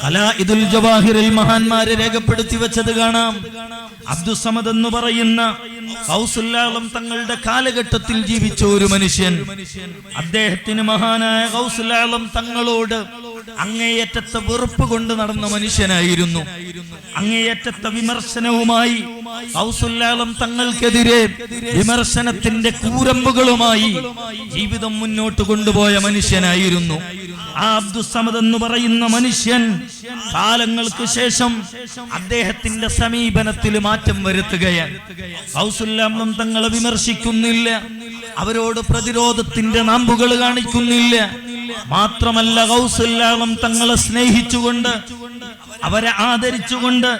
അലാഇദുൽ ജവാഹിറിൽ മഹാന്മാരെ രേഖപ്പെടുത്തി വെച്ചത് കാണാം. അബ്ദുസമദ് എന്ന് പറയുന്ന കൗസുല്ലാളം തങ്ങളുടെ കാലഘട്ടത്തിൽ ജീവിച്ച ഒരു മനുഷ്യൻ. അദ്ദേഹത്തിന് മഹാനായ കൗസുല്ലാളം തങ്ങളോട് അങ്ങേയറ്റത്തെ വെറുപ്പ് കൊണ്ട് നടന്ന മനുഷ്യനായിരുന്നു. അങ്ങേയറ്റത്തെ വിമർശനവുമായി ഗൗസുല്ലാളം തങ്ങൾക്കെതിരെ വിമർശനത്തിന്റെ കൂരമ്പുകളുമായി ജീവിതം മുന്നോട്ട് കൊണ്ടുപോയ മനുഷ്യനായിരുന്നു. അബ്ദുസമദ് എന്ന് പറയുന്ന മനുഷ്യൻ കാലങ്ങൾക്ക് ശേഷം അദ്ദേഹത്തിന്റെ സമീപനത്തിൽ മാറ്റം വരുത്തുകയാണ്. ഹൗസുല്ലാമം തങ്ങളെ വിമർശിക്കുന്നില്ല. അവരോട് പ്രതിരോധത്തിന്റെ നാമ്പുകൾ കാണിക്കുന്നില്ല. മാത്രമല്ല ഹൗസുല്ലാമം തങ്ങളെ സ്നേഹിച്ചുകൊണ്ട് അവരെ ആദരിച്ചുകൊണ്ട്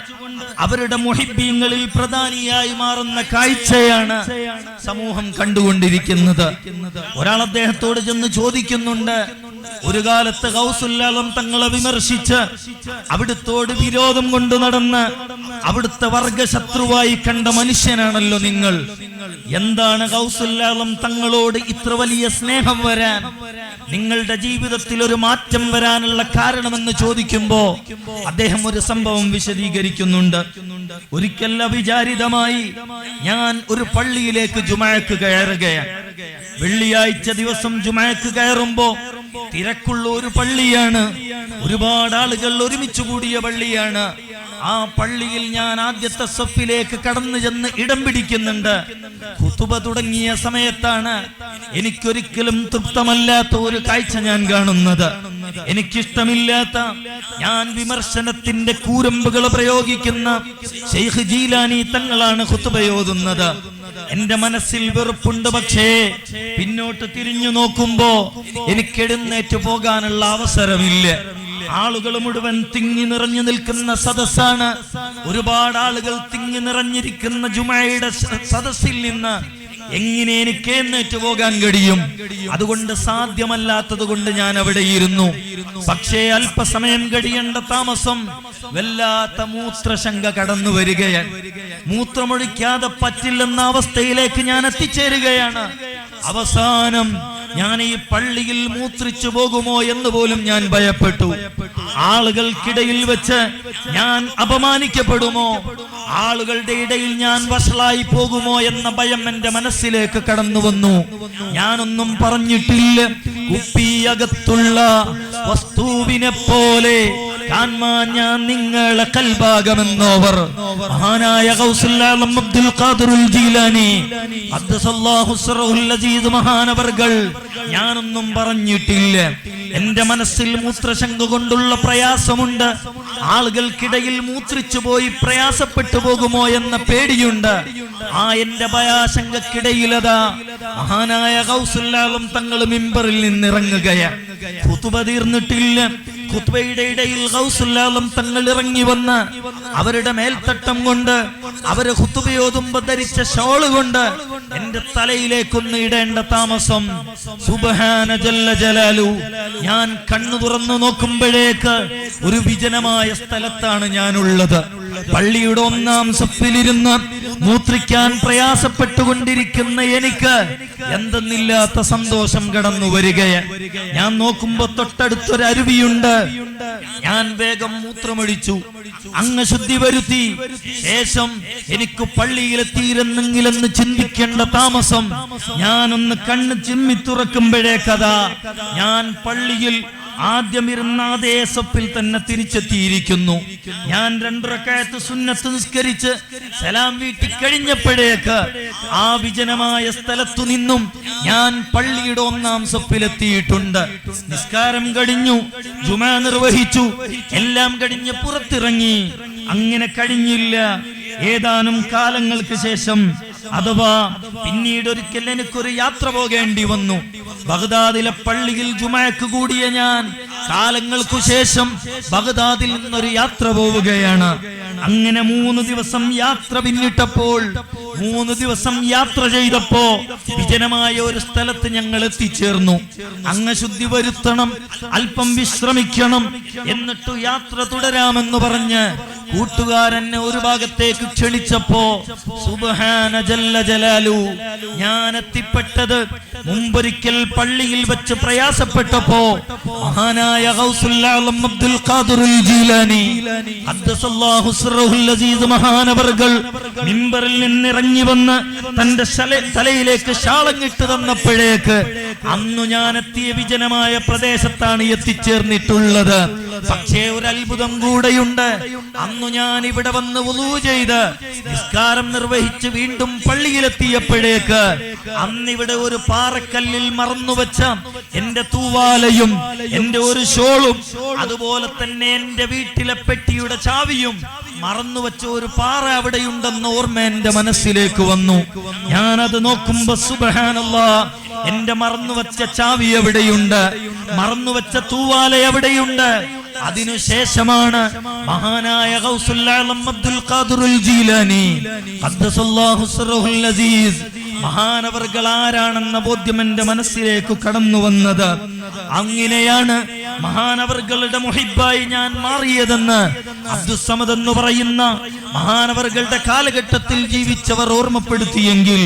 അവരുടെ മുഹിബീങ്ങളിൽ പ്രധാനിയായി മാറുന്ന കാഴ്ചയാണ് സമൂഹം കണ്ടുകൊണ്ടിരിക്കുന്നത്. ഒരാൾ അദ്ദേഹത്തോട് ചെന്ന് ചോദിക്കുന്നുണ്ട് ഒരു കാലത്ത് ഹൗസുല്ലാലം തങ്ങളെ വിമർശിച്ച് അവിടുത്തോട് വിരോധം കൊണ്ടു നടന്ന് അവിടുത്തെ വർഗശത്രുവായി കണ്ട മനുഷ്യനാണല്ലോ നിങ്ങൾ. എന്താണ് ഹൗസുല്ലാലം തങ്ങളോട് ഇത്ര വലിയ സ്നേഹം വരാൻ? നിങ്ങളുടെ ജീവിതത്തിൽ ഒരു മാറ്റം വരാനുള്ള കാരണമെന്ന് ചോദിക്കുമ്പോ അദ്ദേഹം ഒരു സംഭവം വിശദീകരിക്കുന്നുണ്ട്. ഒരിക്കൽ അവിചാരിതമായി ഞാൻ ഒരു പള്ളിയിലേക്ക് ജുമാക്ക് കയറുകയാണ്. വെള്ളിയാഴ്ച ദിവസം ജുമാക്ക് കയറുമ്പോ തിരക്കുള്ള ഒരു പള്ളിയാണ്. ഒരുപാട് ആളുകൾ ഒരുമിച്ച് കൂടിയ പള്ളിയാണ്. ആ പള്ളിയിൽ ഞാൻ ആദ്യത്തെ സഫിലേക്ക് കടന്നു ചെന്ന് ഇടം പിടിക്കുന്നുണ്ട്. കുത്തുബ തുടങ്ങിയ സമയത്താണ് എനിക്കൊരിക്കലും തൃപ്തമല്ലാത്ത ഒരു കാഴ്ച ഞാൻ കാണുന്നത്. എനിക്കിഷ്ടമില്ലാത്ത ഞാൻ വിമർശനത്തിന്റെ കൂരമ്പുകൾ പ്രയോഗിക്കുന്ന ഷെയ്ഖ് ജീലാനി തങ്ങളാണ് കുത്തുബയോതുന്നത്. എന്റെ മനസ്സിൽ വെറുപ്പുണ്ട് പക്ഷേ പിന്നോട്ട് തിരിഞ്ഞു നോക്കുമ്പോ എനിക്ക് എഴുന്നേറ്റ് പോകാനുള്ള അവസരമില്ല. ആളുകൾ മുഴുവൻ തിങ്ങി നിറഞ്ഞു നിൽക്കുന്ന സദസ്സാണ്. ഒരുപാട് ആളുകൾ തിങ്ങി നിറഞ്ഞിരിക്കുന്ന ജുമയുടെ സദസ്സിൽ നിന്ന് എങ്ങനെ എനിക്ക് എഴുന്നേറ്റ് പോകാൻ കഴിയും? അതുകൊണ്ട് സാധ്യമല്ലാത്തത് കൊണ്ട് ഞാൻ അവിടെ ഇരുന്നു. പക്ഷേ അല്പസമയം കഴിയേണ്ട താമസം വല്ലാത്ത മൂത്രശങ്ക കടന്നു വരികയാണ്. മൂത്രമൊഴിക്കാതെ പറ്റില്ലെന്ന അവസ്ഥയിലേക്ക് ഞാൻ എത്തിച്ചേരുകയാണ്. അവസാനം ഞാൻ ഈ പള്ളിയിൽ മൂത്രിച്ചു പോകുമോ എന്ന് പോലും ഞാൻ ഭയപ്പെട്ടു. ആളുകൾക്കിടയിൽ വെച്ച് ഞാൻ അപമാനിക്കപ്പെടുമോ? ആളുകളുടെ ഇടയിൽ ഞാൻ വഷളായി പോകുമോ എന്ന ഭയം എന്റെ മനസ്സിലേക്ക് കടന്നു വന്നു. ഞാനൊന്നും പറഞ്ഞിട്ടില്ല. കുപ്പിയകത്തുള്ള വസ്തുവിനെ പോലെ ഞാൻ നിങ്ങളെ കൽഭാഗമെന്നോവർ. മഹാനായ അബ്ദുൽ ഖാദിറുൽ ജീലാനി. അസീസ് മഹാനവർകൾ. ഞാനൊന്നും പറഞ്ഞിട്ടില്ല. എന്റെ മനസ്സിൽ മൂത്രശങ്ക കൊണ്ടുള്ള പ്രയാസമുണ്ട്. ആളുകൾക്കിടയിൽ മൂത്രിച്ചു പോയി പ്രയാസപ്പെട്ടു പോകുമോ എന്ന പേടിയുണ്ട്. ആ എന്റെ ഭയാശങ്കക്കിടയിലതാ മഹാനായ ഗൗസുല്ലാലും തങ്ങൾ മിമ്പറിൽ നിന്നിറങ്ങുകയാണ് കുത്തുബ തീർന്നിട്ടില്ല. കുത്തുബയുടെ ഇടയിൽ ഗൗസുല്ലാലം തങ്ങൾ ഇറങ്ങി വന്ന് അവരുടെ മേൽത്തട്ടം കൊണ്ട് അവർ കുത്തുബയോതുമ്പ ധരിച്ച ഷോൾ കൊണ്ട് എന്റെ തലയിലേക്കൊന്ന് ഇടേണ്ട താമസം. സുബഹാന ജല്ല ജലാലു. ഞാൻ കണ്ണു തുറന്നു നോക്കുമ്പോഴേക്ക് ഒരു വിജനമായ സ്ഥലത്താണ് ഞാനുള്ളത്. പള്ളിയുടെ ഒന്നാം സപ്പിലിരുന്ന് മൂത്രിക്കാൻ പ്രയാസപ്പെട്ടുകൊണ്ടിരിക്കുന്ന എനിക്ക് എന്തെന്നില്ലാത്ത സന്തോഷം കടന്നു വരികയാണ്. ഞാൻ നോക്കുമ്പോ തൊട്ടടുത്തൊരു അരുവിയുണ്ട്. ഞാൻ വേഗം മൂത്രമൊഴിച്ചു. അങ്ങ് ശുദ്ധി വരുത്തി. ശേഷം എനിക്ക് പള്ളിയിലെത്തിയിരുന്നെങ്കിലെന്ന് ചിന്തിക്കേണ്ട താമസം. ഞാനൊന്ന് കണ്ണ് ചിമ്മി തുറക്കുമ്പോഴേ കഥ. ഞാൻ പള്ളിയിൽ ആദ്യം ഇരുന്ന അതേ സപ്പിൽ തന്നെ തിരിച്ചെത്തിയിരിക്കുന്നു. ഞാൻ രണ്ടുറക്കയത്ത് സുന്നത്ത് നിസ്കരിച്ച് സലാം വീട്ടി കഴിഞ്ഞപ്പോഴേക്ക് ആ വിജനമായ സ്ഥലത്തു നിന്നും ഞാൻ പള്ളിയുടെ ഒന്നാം സപ്പിലെത്തിയിട്ടുണ്ട് നിസ്കാരം കഴിഞ്ഞു ജുമാ നിർവഹിച്ചു എല്ലാം കഴിഞ്ഞ് പുറത്തിറങ്ങി. അങ്ങനെ കഴിഞ്ഞില്ല. ഏതാനും കാലങ്ങൾക്ക് ശേഷം അഥവാ പിന്നീട് ഒരിക്കൽ എനിക്കൊരു യാത്ര പോകേണ്ടി വന്നു. ബഗ്ദാദിലെ പള്ളിയിൽ ജുമയക്ക് കൂടിയ ഞാൻ കാലങ്ങൾക്കു ശേഷം ബഗ്ദാദിൽ നിന്നൊരു യാത്ര പോവുകയാണ്. അങ്ങനെ മൂന്ന് ദിവസം യാത്ര പിന്നിട്ടപ്പോൾ മൂന്ന് ദിവസം യാത്ര ചെയ്തപ്പോ വിജനമായ ഒരു സ്ഥലത്ത് ഞങ്ങൾ എത്തിച്ചേർന്നു. അങ്ങ് ശുദ്ധി വരുത്തണം അല്പം വിശ്രമിക്കണം എന്നിട്ടു യാത്ര തുടരാമെന്ന് പറഞ്ഞ് കൂട്ടുകാരനെ ഒരു ഭാഗത്തേക്ക് ക്ഷണിച്ചപ്പോ സുബ്ഹാന ജല്ല ജലാലു. ഞാൻ എത്തിപ്പെട്ടത് മുമ്പൊരിക്കൽ പള്ളിയിൽ വെച്ച് പ്രയാസപ്പെട്ടപ്പോ മഹാനായ അബ്ദുൽ ഖാദിറുൽ ജീലാനി. മഹാനവർകൾ മിമ്പറിൽ നിന്നിറങ്ങി വന്ന് തന്റെ തലയിലേക്ക് ശാളങ്ങിട്ട് തന്നപ്പോഴേക്ക് അന്നു ഞാൻ എത്തിയ വിജനമായ പ്രദേശത്താണ് എത്തിച്ചേർന്നിട്ടുള്ളത്. പക്ഷേ ഒരു അത്ഭുതം കൂടെയുണ്ട്. അന്നു ഞാൻ ഇവിടെ വന്ന് വുളൂ ചെയ്ത് നിസ്കാരം നിർവഹിച്ച് വീണ്ടും പള്ളിയിലെത്തിയപ്പോഴേക്ക് അന്നിവിടെ ഒരു പാറക്കല്ലിൽ മറന്നുവെച്ച എന്റെ തൂവാലയും എന്റെ ഒരു ഷോളും അതുപോലെ തന്നെ എന്റെ വീട്ടിലെ പെട്ടിയുടെ ചാവിയും മറന്നുവെച്ച ഒരു പാറ അവിടെയുണ്ടെന്ന് ഓർമ്മ എന്റെ മനസ്സിലേക്ക് വന്നു. ഞാനത് നോക്കുമ്പോ സുബഹാനല്ലാ എന്റെ മറന്നുവച്ച ചാവി എവിടെയുണ്ട്? മറന്നുവച്ച തൂവാല എവിടെയുണ്ട്? അതിനുശേഷമാണ് മഹാനായ അബ്ദുൽ ജീലാനി. അസീസ്. മഹാനവർകൾ ആരാണെന്ന ബോധ്യം എന്റെ മനസ്സിലേക്ക് കടന്നു വന്നത്. അങ്ങനെയാണ് മഹാനവർകളുടെ മുഹിബായി ഞാൻ മാറിയതെന്ന് അബ്ദുസമദ് എന്ന് പറയുന്ന മഹാനവർകളുടെ കാലഘട്ടത്തിൽ ജീവിച്ചവർ ഓർമ്മപ്പെടുത്തിയെങ്കിൽ